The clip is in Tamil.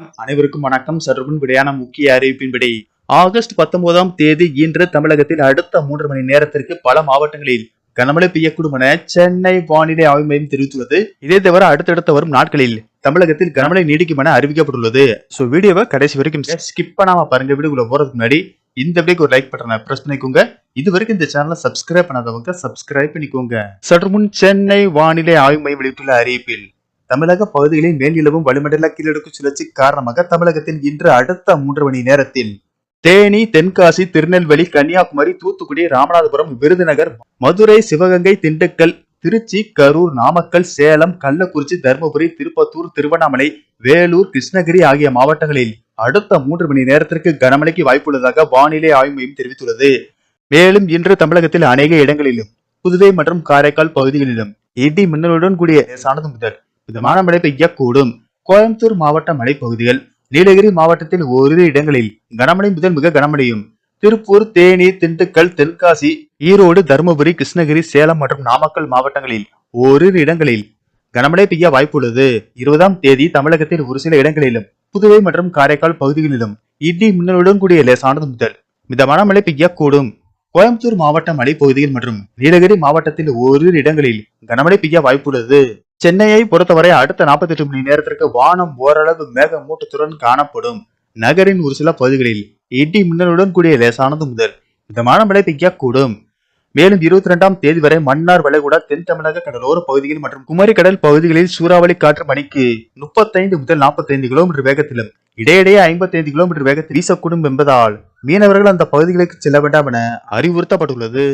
அனைவருக்கும் வணக்கம். சற்றுமுன் விடையான முக்கிய அறிவிப்பின்படி ஆகஸ்ட் பத்தொன்பதாம் தேதி இன்று தமிழகத்தில் அடுத்த மூன்று மணி நேரத்திற்கு பல மாவட்டங்களில் கனமழை பெய்யக்கூடும் என சென்னை வானிலை ஆய்வு மையம் தெரிவித்துள்ளது. இதே தவிர அடுத்தடுத்த வரும் நாட்களில் தமிழகத்தில் கனமழை நீடிக்கும் என அறிவிக்கப்பட்டுள்ளது. சோ வீடியோவை கடைசி வரைக்கும் ஸ்கிப் பண்ணாம பாருங்க. வீடியோக்குள்ள போறதுக்கு முன்னாடி இந்த வீடியோக்கு ஒரு லைக் பட்டனை பிரஸ் பண்ணிக்கோங்க. இது வரைக்கும் இந்த சேனலை சப்ஸ்கிரைப் பண்ணாதவங்க சப்ஸ்கிரைப் பண்ணிக்கோங்க. சற்று முன் சென்னை வானிலை ஆய்வு மையம் வெளியிட்டுள்ள அறிவிப்பில் தமிழக பகுதிகளில் மேல்நிலவும் வளிமண்டல கீழடுக்கு சுழற்சி காரணமாக தமிழகத்தின் இன்று அடுத்த மூன்று மணி நேரத்தில் தேனி தென்காசி திருநெல்வேலி கன்னியாகுமரி தூத்துக்குடி ராமநாதபுரம் விருதுநகர் மதுரை சிவகங்கை திண்டுக்கல் திருச்சி கரூர் நாமக்கல் சேலம் கள்ளக்குறிச்சி தருமபுரி திருப்பத்தூர் திருவண்ணாமலை வேலூர் கிருஷ்ணகிரி ஆகிய மாவட்டங்களில் அடுத்த மூன்று மணி நேரத்திற்கு கனமழைக்கு வாய்ப்புள்ளதாக வானிலை ஆய்வு மையம் தெரிவித்துள்ளது. மேலும் இன்று தமிழகத்தில் அநேக இடங்களிலும் புதுவை மற்றும் காரைக்கால் பகுதிகளிலும் இடி மின்னலுடன் கூடிய லேசானது முதல் மிதமான மழை பெய்யக்கூடும். கோயம்புத்தூர் மாவட்ட மலைப்பகுதிகள் நீலகிரி மாவட்டத்தில் ஓரிரு இடங்களில் கனமழை முதல் மிக கனமழையும். திருப்பூர் தேனி திண்டுக்கல் தென்காசி ஈரோடு தருமபுரி கிருஷ்ணகிரி சேலம் மற்றும் நாமக்கல் மாவட்டங்களில் ஓரிரு இடங்களில் கனமழை பெய்ய வாய்ப்புள்ளது. இருபதாம் தேதி தமிழகத்தில் ஒரு சில இடங்களிலும் புதுவை மற்றும் காரைக்கால் பகுதிகளிலும் இடி மின்னலுடன் கூடிய லேசானது முதல் மிதமான மழை பெய்யக்கூடும். கோயம்புத்தூர் மாவட்ட மலைப்பகுதியில் மற்றும் நீலகிரி மாவட்டத்தில் ஓரிரு இடங்களில் கனமழை பெய்ய வாய்ப்புள்ளது. சென்னையை பொறுத்தவரை அடுத்த 48 மணி நேரத்திற்கு வானம் ஓரளவு மேகமூட்டத்துடன் காணப்படும். நகரின் ஒரு சில பகுதிகளில் இடி மின்னலுடன் கூடிய லேசானது முதல் மிதமான மழை பெய்யக்கூடும். மேலும் இருபத்தி ரெண்டாம் தேதி வரை மன்னார் வளைகுடா தென் தமிழக கடலோர பகுதிகள் மற்றும் குமரி கடல் பகுதிகளில் சூறாவளி காற்று மணிக்கு முப்பத்தைந்து முதல் 45 கிலோமீட்டர் வேகத்திலும் இடையிடையே 55 கிலோமீட்டர் வேகத்தில் வீசக்கூடும் என்பதால் மீனவர்கள் அந்த பகுதிகளுக்கு செல்ல வேண்டாம் என அறிவுறுத்தப்பட்டுள்ளது.